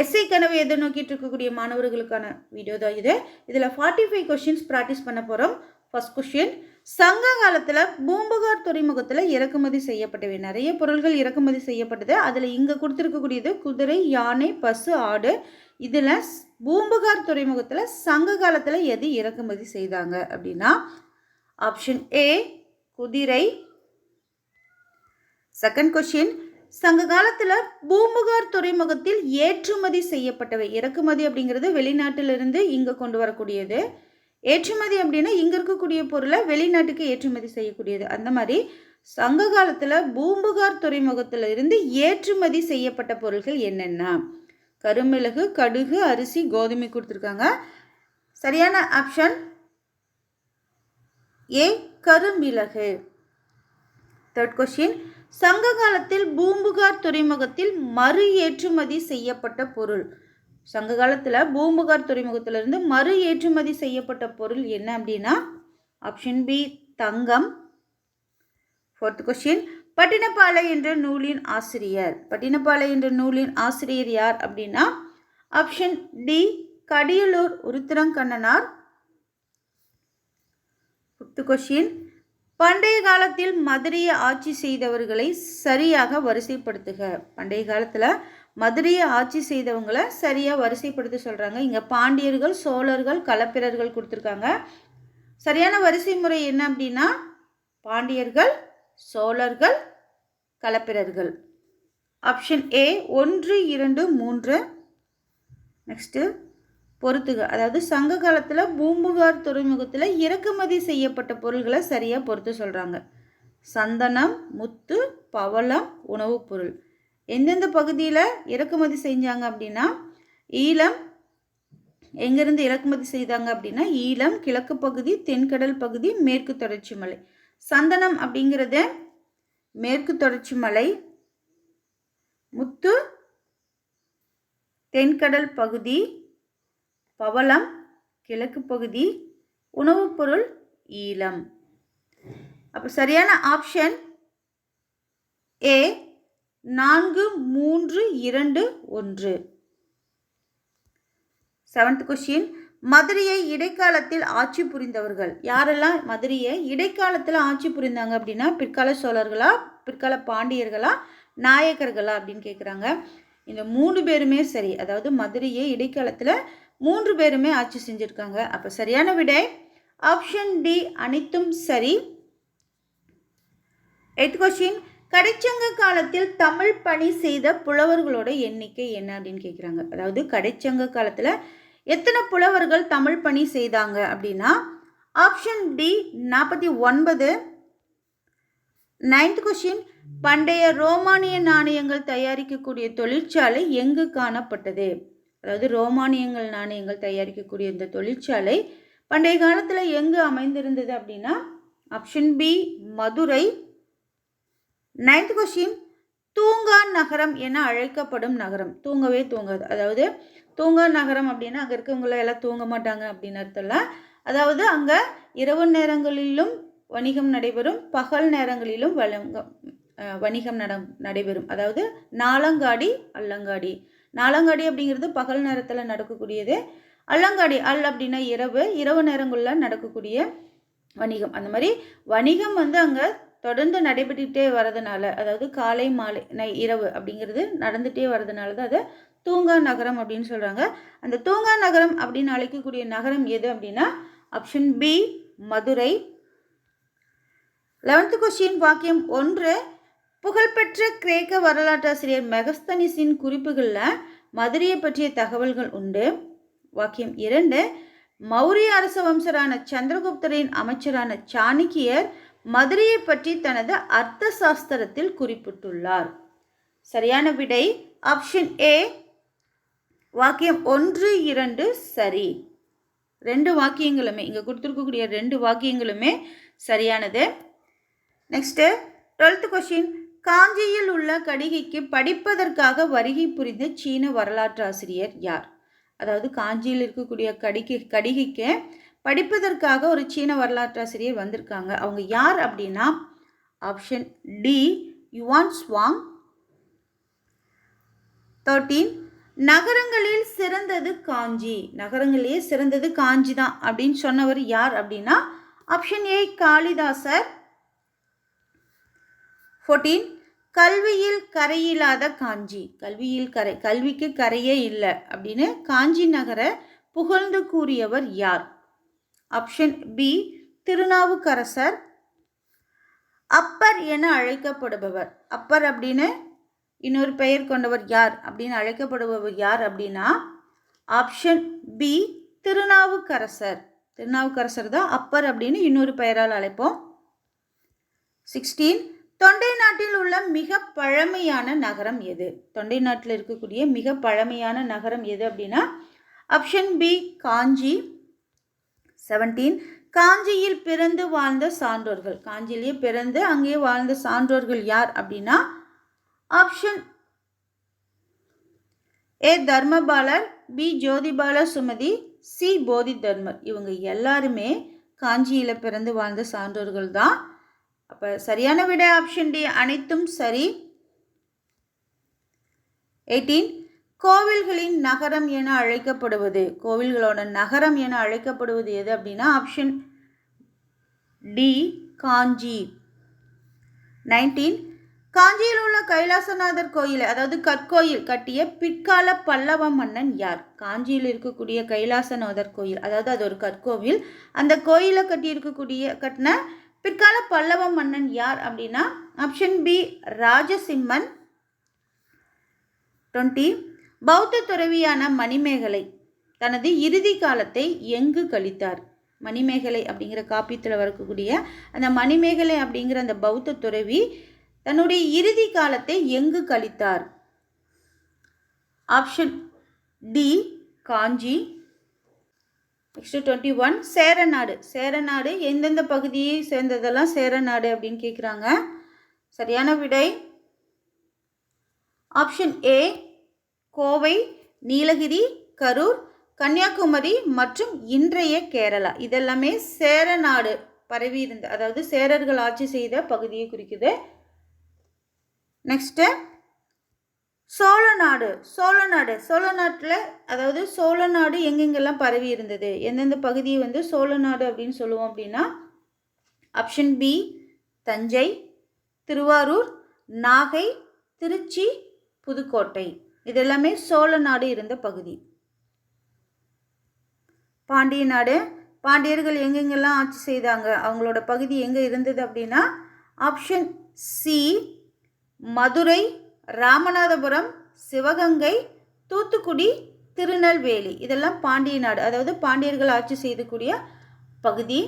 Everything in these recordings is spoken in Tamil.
எஸ்ஐ கனவை எதிர்நோக்கிட்டு இருக்கக்கூடிய மாணவர்களுக்கான வீடியோ தான் இது. இதில் ஃபார்ட்டி ஃபைவ் கொஷின்ஸ் ப்ராக்டிஸ் பண்ண போகிறோம் ஃபர்ஸ்ட் கொஷின் சங்க காலத்தில் பூம்புகார் துறைமுகத்தில் இறக்குமதி செய்யப்பட்டவை. நிறைய பொருள்கள் இறக்குமதி செய்யப்பட்டது. அதில் இங்கே கொடுத்துருக்கக்கூடியது குதிரை யானை பசு ஆடு. இதில் பூம்புகார் துறைமுகத்தில் சங்க காலத்தில் எது இறக்குமதி செய்தாங்க அப்படின்னா ஆப்ஷன் ஏ குதிரை. செகண்ட் கொஷின் சங்க காலத்தில் பூம்புகார் துறைமுகத்தில் ஏற்றுமதி செய்யப்பட்டவை. இறக்குமதி அப்படிங்கிறது வெளிநாட்டிலிருந்து இங்கே கொண்டு வரக்கூடியது. ஏற்றுமதி அப்படின்னா இங்கே இருக்கக்கூடிய பொருளை வெளிநாட்டுக்கு ஏற்றுமதி செய்யக்கூடியது. அந்த மாதிரி சங்க காலத்தில் பூம்புகார் துறைமுகத்தில் இருந்து ஏற்றுமதி செய்யப்பட்ட பொருட்கள் என்னென்ன கருமிளகு கடுகு அரிசி கோதுமை கொடுத்துருக்காங்க. சரியான ஆப்ஷன் ஏ கருமிளகு. தேர்ட் கொஷின் சங்க காலத்தில் பூம்புகார் துறைமுகத்தில் மறு ஏற்றுமதி செய்யப்பட்ட பொருள். சங்க காலத்தில் பூம்புகார் துறைமுகத்திலிருந்து மறு ஏற்றுமதி செய்யப்பட்ட பொருள் என்ன அப்படின்னா ஆப்ஷன் பி தங்கம். ஃபோர்த் கொஷின் பட்டினப்பாலை என்ற நூலின் ஆசிரியர். பட்டினப்பாலை என்ற நூலின் ஆசிரியர் யார் அப்படின்னா option D Kadiyalur Uruthirankannanar. Fifth question பண்டைய காலத்தில் மதுரையை ஆட்சி செய்தவர்களை சரியாக வரிசைப்படுத்துக. பண்டைய காலத்தில் மதுரையை ஆட்சி செய்தவங்களை சரியாக வரிசைப்படுத்த சொல்கிறாங்க இங்கே பாண்டியர்கள் சோழர்கள் களப்பிரர்கள் கொடுத்துருக்காங்க. சரியான வரிசை முறை என்ன அப்படின்னா பாண்டியர்கள் சோழர்கள் களப்பிரர்கள். ஆப்ஷன் ஏ ஒன்று இரண்டு மூன்று. நெக்ஸ்ட்டு பொறுத்துக அதாவது சங்க காலத்தில் பூம்புகார் துறைமுகத்தில் இறக்குமதி செய்யப்பட்ட பொருள்களை சரியாக பொறுத்து சொல்கிறாங்க சந்தனம் முத்து பவளம் உணவுப் பொருள். எந்தெந்த பகுதியில் இறக்குமதி செஞ்சாங்க அப்படின்னா ஈழம் எங்கேருந்து இறக்குமதி செய்தாங்க அப்படின்னா ஈழம் கிழக்கு பகுதி தென்கடல் பகுதி மேற்கு தொடர்ச்சி மலை. சந்தனம் அப்படிங்கிறது மேற்கு தொடர்ச்சி மலை முத்து தென்கடல் பகுதி பவளம் கிழக்கு பகுதி உணவுப் பொருள் ஈழம். அப்போ சரியான ஆப்ஷன் ஏ நான்கு மூன்று இரண்டு ஒன்று. செவன்த் கொஸ்டின் மதுரையை இடைக்காலத்தில் ஆட்சி புரிந்தவர்கள். யாரெல்லாம் மதுரையை இடைக்காலத்தில் ஆட்சி புரிந்தாங்க அப்படின்னா பிற்கால சோழர்களா பிற்கால பாண்டியர்களா நாயக்கர்களா அப்படின்னு கேட்குறாங்க இந்த மூணு பேருமே சரி. அதாவது மதுரையை இடைக்காலத்தில் மூன்று பேருமே ஆட்சி செஞ்சுருக்காங்க. அப்போ சரியான விடை. ஆப்ஷன் டி அனைத்தும் சரி. எய்த் கொஸ்டின் கடைச்சங்க காலத்தில் தமிழ் பணி செய்த புலவர்களோட எண்ணிக்கை என்ன அப்படின்னு கேட்குறாங்க அதாவது கடைச்சங்க காலத்தில் எத்தனை புலவர்கள் தமிழ் பணி செய்தாங்க அப்படின்னா ஆப்ஷன் டி நாற்பத்தி ஒன்பது. நைன்த் கொஷின் பண்டைய ரோமானிய நாணயங்கள் தயாரிக்கக்கூடிய தொழிற்சாலை எங்கு காணப்பட்டது? அதாவது ரோமானியங்கள் நாணயங்கள் தயாரிக்கக்கூடிய இந்த தொழிற்சாலை பண்டைய காலத்தில் எங்கு அமைந்திருந்தது அப்படின்னா option B Madurai ninth question தூங்கான் நகரம் என அழைக்கப்படும் நகரம். தூங்கவே தூங்காது. அதாவது தூங்கான் நகரம் அப்படின்னா அங்கே இருக்கவங்கள எல்லாம் தூங்க மாட்டாங்க அப்படின்னு அர்த்தம்லாம். அதாவது அங்கே இரவு நேரங்களிலும் வணிகம் நடைபெறும் பகல் நேரங்களிலும் வழங்க வணிகம் நட நடைபெறும். அதாவது நாலங்காடி அல்லங்காடி. நாலங்காடி அப்படிங்கிறது பகல் நேரத்தில் நடக்கக்கூடியது. அல்லங்காடி அல் அப்படின்னா இரவு இரவு நேரங்களில் நடக்கக்கூடிய வணிகம். அந்த மாதிரி வணிகம் வந்து அங்கே தொடர்ந்து நடைபெற்றுக்கிட்டே வரதுனால அதாவது காலை மாலை நை இரவு அப்படிங்கிறது நடந்துகிட்டே வரதுனால தான் அதை தூங்கா நகரம் அப்படின்னு சொல்கிறாங்க அந்த தூங்கா நகரம் அப்படின்னு அழைக்கக்கூடிய நகரம் எது அப்படின்னா option B Madurai. Eleventh question வாக்கியம் ஒன்று புகழ்பெற்ற கிரேக்க வரலாற்றாசிரியர் மெகஸ்தனிஸின் குறிப்புகளில் மதுரையை பற்றிய தகவல்கள் உண்டு. வாக்கியம் இரண்டு மௌரிய அரச வம்சரான சந்திரகுப்தரின் அமைச்சரான சாணக்கியர் மதுரையை பற்றி தனது அர்த்த சாஸ்திரத்தில் குறிப்பிட்டுள்ளார். சரியான விடை ஆப்ஷன் ஏ வாக்கியம் ஒன்று இரண்டு சரி. ரெண்டு வாக்கியங்களுமே இங்கே கொடுத்துருக்கக்கூடிய ரெண்டு வாக்கியங்களுமே சரியானது. நெக்ஸ்ட்டு டுவெல்த் கொஷின் காஞ்சியில் உள்ள கடிகைக்கு படிப்பதற்காக வருகை புரிந்த சீன வரலாற்றாசிரியர் யார்? அதாவது காஞ்சியில் இருக்கக்கூடிய கடிகை கடிகைக்கு படிப்பதற்காக ஒரு சீன வரலாற்றாசிரியர் வந்திருக்காங்க. அவங்க யார் அப்படின்னா option D Yuan Chwang thirteen நகரங்களில் சிறந்தது காஞ்சி. நகரங்களிலேயே சிறந்தது காஞ்சி தான் அப்படின்னு சொன்னவர் யார் அப்படின்னா ஆப்ஷன் ஏ காளிதாசர் ஃபோர்டீன் கல்வியில் கரையில்லாத காஞ்சி. கல்வியில் கரை கல்விக்கு கரையே இல்லை அப்படின்னு காஞ்சி நகரை புகழ்ந்து கூறியவர் யார்? Option B Thirunavukkarasar. அப்பர் என அழைக்கப்படுபவர். அப்பர் அப்படின்னு இன்னொரு பெயர் கொண்டவர் யார் அப்படின்னு அழைக்கப்படுபவர் யார் அப்படின்னா ஆப்ஷன் பி திருநாவுக்கரசர். திருநாவுக்கரசர் தான் அப்பர் அப்படின்னு இன்னொரு பெயரால் அழைப்போம். சிக்ஸ்டீன் தொண்டை நாட்டில் உள்ள மிக பழமையான நகரம் எது? தொண்டை நாட்டில் இருக்கக்கூடிய மிக பழமையான நகரம் எது அப்படின்னா ஆப்ஷன் பி காஞ்சி. செவன்டீன் காஞ்சியில் பிறந்து வாழ்ந்த சான்றோர்கள். காஞ்சியிலேயே பிறந்து அங்கே வாழ்ந்த சான்றோர்கள் யார் அப்படின்னா option A Dharmapalar B Jothipala Sumathi C Bodhi Dharmar இவங்க எல்லாருமே காஞ்சியில் பிறந்து வாழ்ந்த சான்றோர்கள் தான் அப்போ சரியான விடை ஆப்ஷன் டி அனைத்தும் சரி. எயிட்டீன் கோவில்களின் நகரம் என அழைக்கப்படுவது. கோவில்களோட நகரம் என அழைக்கப்படுவது எது அப்படின்னா ஆப்ஷன் டி காஞ்சி. நைன்டீன் காஞ்சியில் உள்ள கைலாசநாதர் கோயில் அதாவது கற்கோயில் கட்டிய பிற்கால பல்லவ மன்னன் யார்? காஞ்சியில் இருக்கக்கூடிய கைலாசநாதர் கோயில் அதாவது அது ஒரு கற்கோவில். அந்த கோயிலை கட்டியிருக்கக்கூடிய கட்டின பிற்கால பல்லவ மன்னன் யார் அப்படின்னா ஆப்ஷன் பி ராஜசிம்மன். டுவெண்ட்டி பௌத்த துறவியான மணிமேகலை தனது இறுதி காலத்தை எங்கு கழித்தார்? மணிமேகலை அப்படிங்கிற காப்பியத்தில் வரக்கூடிய அந்த மணிமேகலை அப்படிங்கிற அந்த பௌத்த துறவி தன்னுடைய இறுதி காலத்தை எங்கு கழித்தார்? Option D Kanchi next twenty one Cheranadu. Cheranadu எந்தெந்த பகுதியை சேர்ந்ததெல்லாம் சேரநாடு அப்படின்னு கேட்குறாங்க சரியான விடை. ஆப்ஷன் ஏ கோவை நீலகிரி கரூர் கன்னியாகுமரி மற்றும் இன்றைய கேரளா. இதெல்லாமே சேரநாடு பரவி இருந்த அதாவது சேரர்கள் ஆட்சி செய்த பகுதியை குறிக்குது. நெக்ஸ்ட்டு சோழ நாடு சோழ நாடு. சோழ நாட்டில் அதாவது சோழ நாடு எங்கெங்கெல்லாம் பரவி இருந்தது? எந்தெந்த பகுதியை வந்து சோழ நாடு அப்படின்னு சொல்லுவோம் அப்படின்னா ஆப்ஷன் பி தஞ்சை திருவாரூர் நாகை திருச்சி புதுக்கோட்டை. இதெல்லாமே சோழ நாடு இருந்த பகுதி. பாண்டிய நாடு. பாண்டியர்கள் எங்கெங்கெல்லாம் ஆட்சி செய்தாங்க? அவங்களோட பகுதி எங்கே இருந்தது அப்படின்னா ஆப்ஷன் சி மதுரை ராமநாதபுரம் சிவகங்கை தூத்துக்குடி திருநெல்வேலி. இதெல்லாம் பாண்டிய நாடு அதாவது பாண்டியர்கள் ஆட்சி செய்யக்கூடிய பகுதி.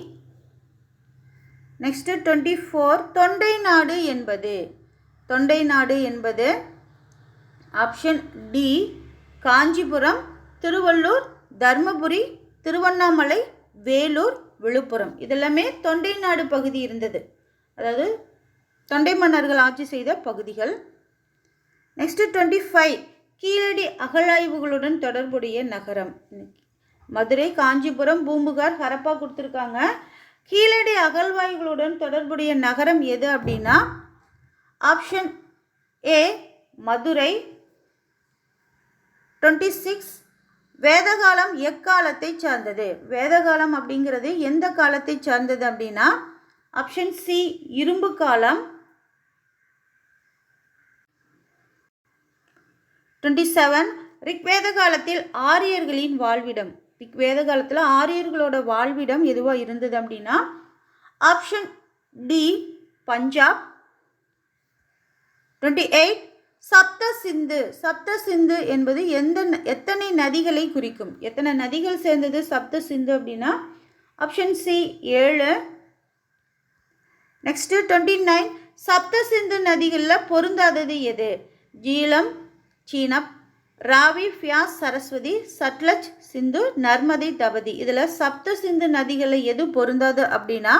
நெக்ஸ்ட்டு டுவெண்ட்டி ஃபோர் தொண்டை நாடு என்பது. தொண்டை நாடு என்பது ஆப்ஷன் டி காஞ்சிபுரம் திருவள்ளூர் தர்மபுரி திருவண்ணாமலை வேலூர் விழுப்புரம். இதெல்லாமே தொண்டை நாடு பகுதி இருந்தது. அதாவது தொண்டை மன்னர்கள் ஆட்சி செய்த பகுதிகள். நெக்ஸ்ட்டு டுவெண்ட்டி ஃபைவ் கீழடி அகழாய்வுகளுடன் தொடர்புடைய நகரம். மதுரை காஞ்சிபுரம் பூம்புகார் ஹரப்பா கொடுத்துருக்காங்க. கீழடி அகழ்வாய்வுகளுடன் தொடர்புடைய நகரம் எது அப்படின்னா option A Madurai. Twenty six வேதகாலம் எக்காலத்தை சார்ந்தது. வேதகாலம் அப்படிங்கிறது எந்த காலத்தை சார்ந்தது அப்படின்னா ஆப்ஷன் சி இரும்பு காலம் டுவெண்ட்டி செவன் ரிக்வேத காலத்தில் ஆரியர்களின் வாழ்விடம். ரிக்வேத காலத்தில் ஆரியர்களோட வாழ்விடம் எதுவாக இருந்தது அப்படின்னா option D Punjab. Twenty eight Sapta Sindhu Sapta சிந்து என்பது எந்த எத்தனை நதிகளை குறிக்கும்? எத்தனை நதிகள் சேர்ந்தது சப்த சிந்து அப்படின்னா ஆப்ஷன் சி ஏழு. Next twenty nine Sapta Sindhu நதிகளில் பொருந்தாதது எது? ஜீலம் சீனப் ராவி ஃபியாஸ் சரஸ்வதி சட்லஜ் சிந்து நர்மதை தபதி இதில் சப்த சிந்து நதிகளை எது பொருந்தாது அப்படின்னா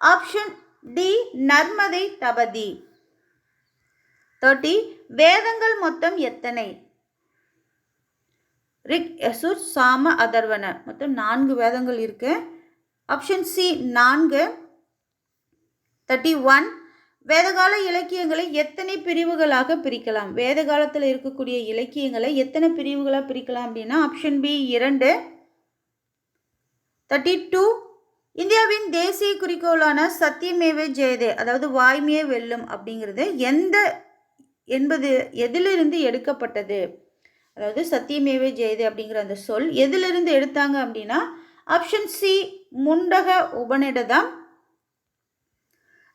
option D Narmada Tapti thirty வேதங்கள் மொத்தம் எத்தனை? ரிக் யசுர் சாம அதர்வன. மொத்தம் நான்கு வேதங்கள் இருக்கு. ஆப்ஷன் சி நான்கு. தேர்ட்டி ஒன் வேதகால இலக்கியங்களை எத்தனை பிரிவுகளாக பிரிக்கலாம்? வேத காலத்தில் இருக்கக்கூடிய இலக்கியங்களை எத்தனை பிரிவுகளாக பிரிக்கலாம் அப்படின்னா ஆப்ஷன் பி இரண்டு தேர்ட்டி டூ இந்தியாவின் தேசிய குறிக்கோளான சத்தியமேவே ஜெயதே அதாவது வாய்மையே வெல்லும் அப்படிங்கிறது எந்த என்பது எதிலிருந்து எடுக்கப்பட்டது? அதாவது சத்தியமேவே ஜெயதே அப்படிங்கிற அந்த சொல் எதிலிருந்து எடுத்தாங்க அப்படின்னா ஆப்ஷன் சி முண்டக உபநிடதம்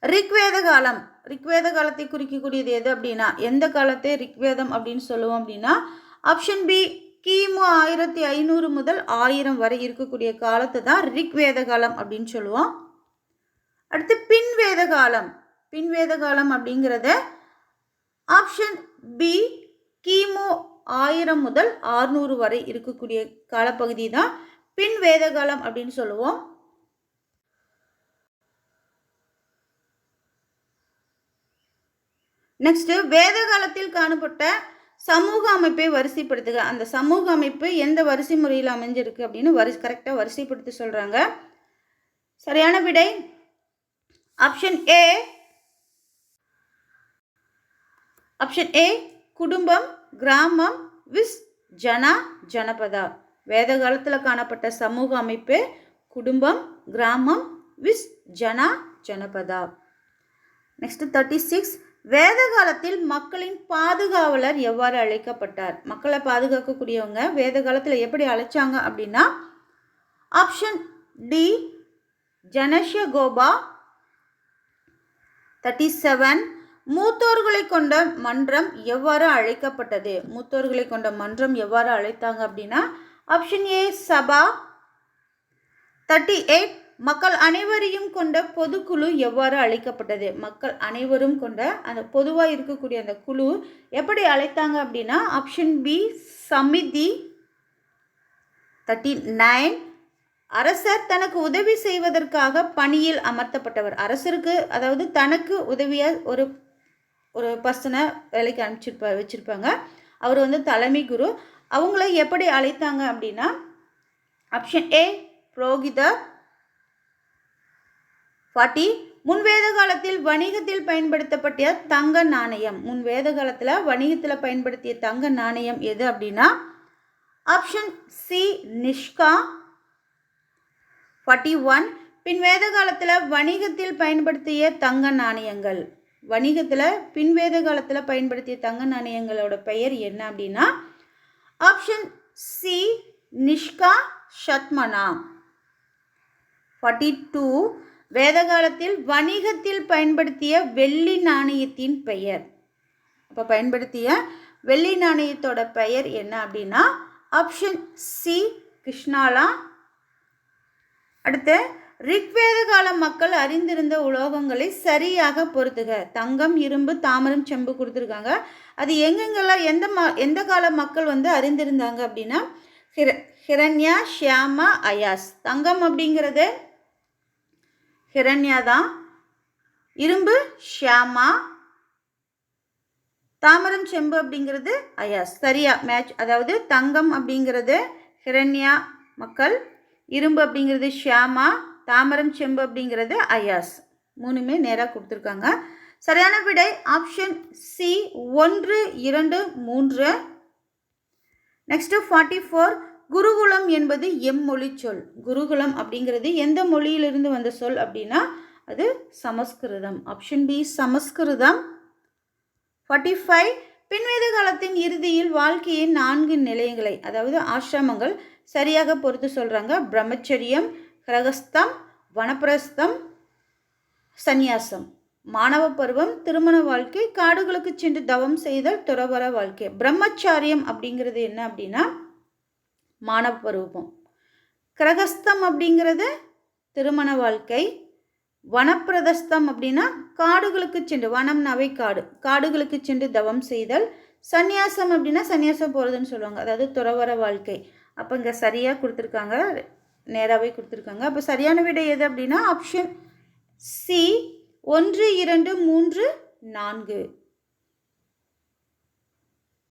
ரிக்வேத காலம் ரிக்வேத காலத்தை குறிக்கக்கூடியது எது அப்படின்னா எந்த காலத்தை ரிக்வேதம் அப்படின்னு சொல்லுவோம் அப்படின்னா ஆப்ஷன் பி கிமு ஆயிரத்தி ஐநூறு முதல் ஆயிரம் வரை இருக்கக்கூடிய காலத்தை தான் ரிக்வேத காலம் அப்படின்னு சொல்லுவோம். அடுத்து பின்வேத காலம் பின்வேத காலம் அப்படிங்கிறத ஆப்ஷன் பி கிமு ஆயிரம் முதல் ஆறுநூறு வரை இருக்கக்கூடிய காலப்பகுதி தான் பின் வேத காலம் அப்படின்னு சொல்லுவோம். நெக்ஸ்ட்டு வேத காலத்தில் காணப்பட்ட சமூக அமைப்பை வரிசைப்படுத்துக. அந்த சமூக அமைப்பு எந்த வரிசை முறையில் அமைஞ்சிருக்கு அப்படின்னு வரி கரெக்டாக வரிசைப்படுத்தி சொல்கிறாங்க சரியான விடை? ஆப்ஷன் ஏ ஆப்ஷன் ஏ குடும்பம் கிராமம் விஸ் ஜனா ஜனபதா. வேத காலத்தில் காணப்பட்ட சமூக அமைப்பு குடும்பம் கிராமம் விஸ் ஜனா ஜனபதா. நெக்ஸ்ட் தேர்ட்டி சிக்ஸ் வேத காலத்தில் மக்களின் பாதுகாவலர் எவ்வாறு அழைக்கப்பட்டார்? மக்களை பாதுகாக்கக்கூடியவங்க வேத காலத்தில் எப்படி அழைச்சாங்க அப்படின்னா ஆப்ஷன் டி ஜனஷ்ய கோபா தேர்ட்டி செவன் மூத்தோர்களை கொண்ட மன்றம் எவ்வாறு அழைக்கப்பட்டது? மூத்தோர்களை கொண்ட மன்றம் எவ்வாறு அழைத்தாங்க அப்படின்னா option A Sabha thirty eight மக்கள் அனைவரையும் கொண்ட பொதுக்குழு எவ்வாறு அழைக்கப்பட்டது? மக்கள் அனைவரும் கொண்ட அந்த பொதுவாக இருக்கக்கூடிய அந்த குழு எப்படி அழைத்தாங்க அப்படின்னா option B Samiti thirty nine அரசர் தனக்கு உதவி செய்வதற்காக பணியில் அமர்த்தப்பட்டவர். அரசருக்கு அதாவது தனக்கு உதவியாக ஒரு ஒரு பர்சனை வேலைக்கு அனுப்பிச்சிருப்பா வச்சுருப்பாங்க. அவர் வந்து தலைமை குரு. அவங்கள எப்படி அழைத்தாங்க அப்படின்னா ஆப்ஷன் ஏ புரோகிதர். ஃபார்ட்டி முன்வேத காலத்தில் வணிகத்தில் பயன்படுத்தப்பட்ட தங்க நாணயம். முன் வேத காலத்தில் வணிகத்தில் பயன்படுத்திய தங்க நாணயம் எது அப்படின்னா option C Nishka. Forty one பின் வேத காலத்தில் வணிகத்தில் பயன்படுத்திய தங்க நாணயங்கள். வணிகத்தில் பின்வேத காலத்தில் பயன்படுத்திய தங்க நாணயங்களோட பெயர் என்ன அப்படின்னா option C Nishka Shatamana forty two வேத காலத்தில் வணிகத்தில் பயன்படுத்திய வெள்ளி நாணயத்தின் பெயர். அப்போ பயன்படுத்திய வெள்ளி நாணயத்தோட பெயர் என்ன அப்படின்னா ஆப்ஷன் சி கிருஷ்ணாலா. அடுத்து ரிக்வேத கால மக்கள் அறிந்திருந்த உலோகங்களை சரியாக பொருத்துக. தங்கம் இரும்பு தாமரம் செம்பு கொடுத்துருக்காங்க. அது எங்கெங்கெல்லாம் எந்த ம எந்த கால மக்கள் வந்து அறிந்திருந்தாங்க அப்படின்னா ஹிர ஹிரண்யா ஷியாமா அயாஸ். தங்கம் அப்படிங்கிறது ஹிரண்யா தான் இரும்பு ஷியாமா தாமரம் செம்பு அப்படிங்கிறது அயாஸ் சரியா மேட்ச் அதாவது தங்கம் அப்படிங்கிறது ஹிரண்யா மக்கள் இரும்பு அப்படிங்கிறது ஷியாமா தாமரம் செம்பு அப்படிங்கிறது அயாஸ் மூணுமே நேராக கொடுத்துருக்காங்க. சரியான விடை ஆப்ஷன் சி ஒன்று இரண்டு மூன்று. நெக்ஸ்ட்டு ஃபார்ட்டி ஃபோர் குருகுலம் என்பது எம்மொழி சொல். குருகுலம் அப்படிங்கிறது எந்த மொழியிலிருந்து வந்த சொல் அப்படின்னா அது Sanskrit. Option B Sanskrit. Forty five பின்வேத காலத்தின் இறுதியில் வாழ்க்கையின் நான்கு நிலையங்களை அதாவது ஆசிரமங்கள் சரியாக பொறுத்து சொல்கிறாங்க பிரம்மச்சரியம் கிரகஸ்தம் வனப்பிரஸ்தம் சந்நியாசம். மாணவ பருவம் திருமண வாழ்க்கை காடுகளுக்கு சென்று தவம் செய்தல் துறவர வாழ்க்கை. பிரம்மச்சாரியம் அப்படிங்கிறது என்ன அப்படின்னா மாணவ கிரகஸ்தம் அப்படிங்கிறது திருமண வாழ்க்கை. வனப்பிரதஸ்தம் அப்படின்னா காடுகளுக்கு சென்று வனம்னாவே காடு காடுகளுக்கு சென்று தவம் செய்தல். சந்நியாசம் அப்படின்னா சந்நியாசம் போகிறதுன்னு சொல்லுவாங்க. அதாவது துறவர வாழ்க்கை. அப்போ இங்கே சரியாக கொடுத்துருக்காங்க. நேராகவே கொடுத்துருக்காங்க. அப்போ சரியான விடை எது அப்படின்னா ஆப்ஷன் சி ஒன்று இரண்டு மூன்று நான்கு.